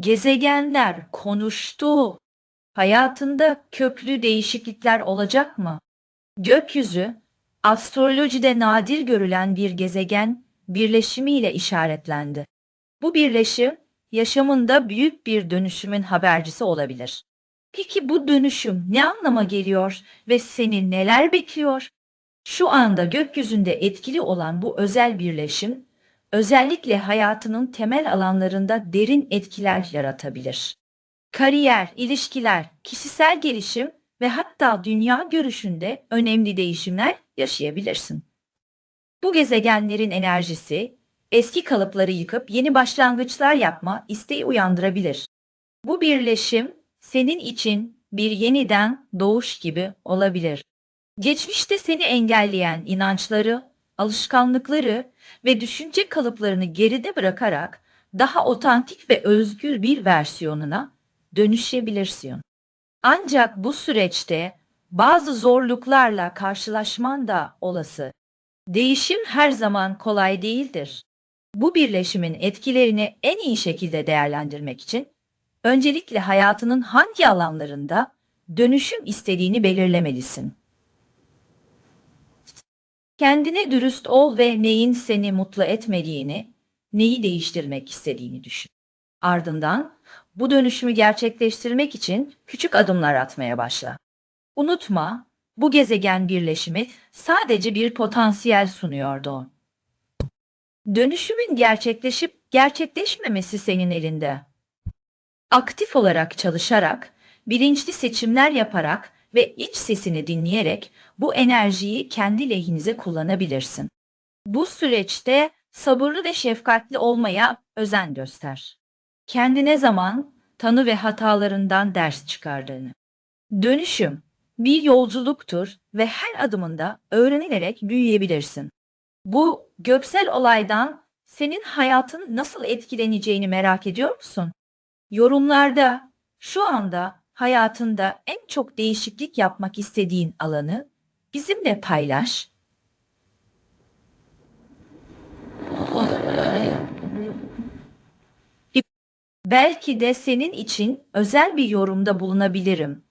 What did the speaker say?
Gezegenler konuştu. Hayatında köklü değişiklikler olacak mı? Gökyüzü, astrolojide nadir görülen bir gezegen birleşimiyle işaretlendi. Bu birleşim, yaşamında büyük bir dönüşümün habercisi olabilir. Peki bu dönüşüm ne anlama geliyor ve seni neler bekliyor? Şu anda gökyüzünde etkili olan bu özel birleşim, özellikle hayatının temel alanlarında derin etkiler yaratabilir. Kariyer, ilişkiler, kişisel gelişim ve hatta dünya görüşünde önemli değişimler yaşayabilirsin. Bu gezegenlerin enerjisi eski kalıpları yıkıp yeni başlangıçlar yapma isteği uyandırabilir. Bu birleşim senin için bir yeniden doğuş gibi olabilir. Geçmişte seni engelleyen inançları, alışkanlıkları ve düşünce kalıplarını geride bırakarak daha otantik ve özgür bir versiyonuna dönüşebilirsin. Ancak bu süreçte bazı zorluklarla karşılaşman da olası. Değişim her zaman kolay değildir. Bu birleşimin etkilerini en iyi şekilde değerlendirmek için öncelikle hayatının hangi alanlarında dönüşüm istediğini belirlemelisin. Kendine dürüst ol ve neyin seni mutlu etmediğini, neyi değiştirmek istediğini düşün. Ardından bu dönüşümü gerçekleştirmek için küçük adımlar atmaya başla. Unutma, bu gezegen birleşimi sadece bir potansiyel sunuyordu. Dönüşümün gerçekleşip gerçekleşmemesi senin elinde. Aktif olarak çalışarak, bilinçli seçimler yaparak ve iç sesini dinleyerek bu enerjiyi kendi lehinize kullanabilirsin. Bu süreçte sabırlı ve şefkatli olmaya özen göster. Kendine zaman tanı ve hatalarından ders çıkardığını. Dönüşüm bir yolculuktur ve her adımında öğrenilerek büyüyebilirsin. Bu göksel olaydan senin hayatın nasıl etkileneceğini merak ediyor musun? Yorumlarda şu anda hayatında en çok değişiklik yapmak istediğin alanı bizimle paylaş. Belki de senin için özel bir yorumda bulunabilirim.